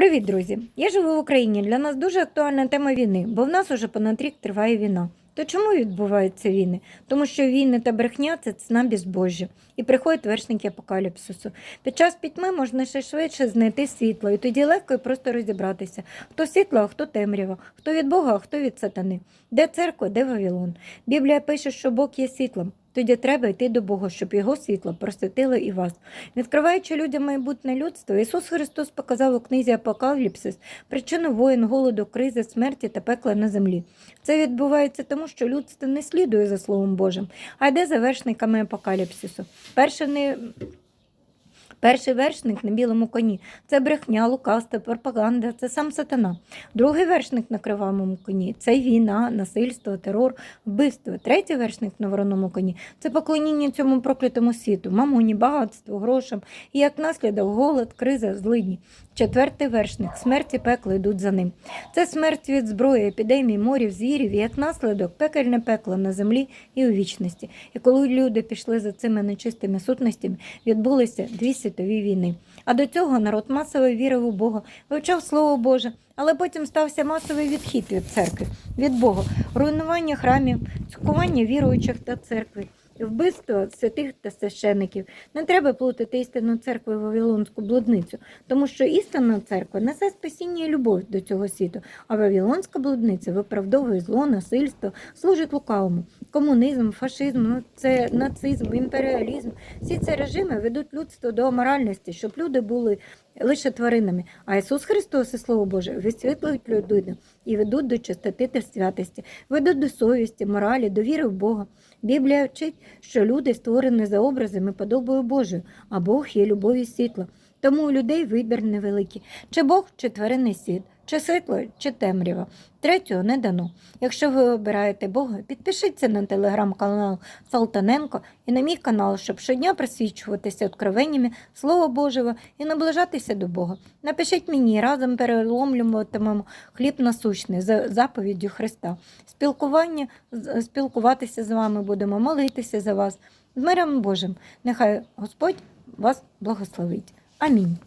Привіт, друзі! Я живу в Україні. Для нас дуже актуальна тема війни, бо в нас уже понад рік триває війна. То чому відбуваються війни? Тому що війни та брехня це ціна безбожжя. І приходять вершники апокаліпсису. Під час пітьми можна ще швидше знайти світло, і тоді легко і просто розібратися, хто світло, а хто темрява, хто від Бога, а хто від сатани. Де церква, де Вавилон. Біблія пише, що Бог є світлом. Тоді треба йти до Бога, щоб його світло просвітило і вас. Відкриваючи людям майбутнє людство, Ісус Христос показав у книзі Апокаліпсис причину воїн, голоду, кризи, смерті та пекла на землі. Це відбувається тому, що людство не слідує за Словом Божим, а йде за вершниками апокаліпсису. Перше не Перший вершник на білому коні це брехня, лукавство, пропаганда, це сам сатана. Другий вершник на кривавому коні це війна, насильство, терор, вбивство. Третій вершник на вороному коні це поклоніння цьому проклятому світу, мамуні, багатству, грошам і як наслідок голод, криза, злидні. Четвертий вершник смерті пекло йдуть за ним. Це смерть від зброї, епідемії, морів, звірів, і як наслідок, пекельне пекло на землі і у вічності. І коли люди пішли за цими нечистими сутностями, відбулися 200 світовій війни. А до цього народ масово вірив у Бога, вивчав Слово Боже, але потім стався масовий відхід від церкви, від Бога, руйнування храмів, цькування віруючих та церкви. Вбивство святих та священиків не треба плутати істинну церкву і Вавилонську блудницю, тому що істинна церква несе спасіння і любов до цього світу, а Вавилонська блудниця виправдовує зло, насильство, служить лукавому. Комунізм, фашизм, ну, це нацизм, імперіалізм. Всі ці режими ведуть людство до аморальності, щоб люди були лише тваринами. А Ісус Христос і Слово Боже висвітлюють людину і ведуть до чистоти та святості, ведуть до совісті, моралі, до віри в Бога. Біблія вчить, що люди створені за образами подобою Божою, а Бог є любов і світло. Тому у людей вибір невеликий. Чи Бог, чи тваринний світ, чи світло, чи темрява. Третього не дано. Якщо ви обираєте Бога, підпишіться на телеграм-канал Салтаненко і на мій канал, щоб щодня просвічуватися откровеннями Слова Божого і наближатися до Бога. Напишіть мені, разом переломлюватимемо хліб насущний за заповіддю Христа. Спілкування, спілкуватися з вами будемо, молитися за вас. З миром Божим. Нехай Господь вас благословить. Амінь.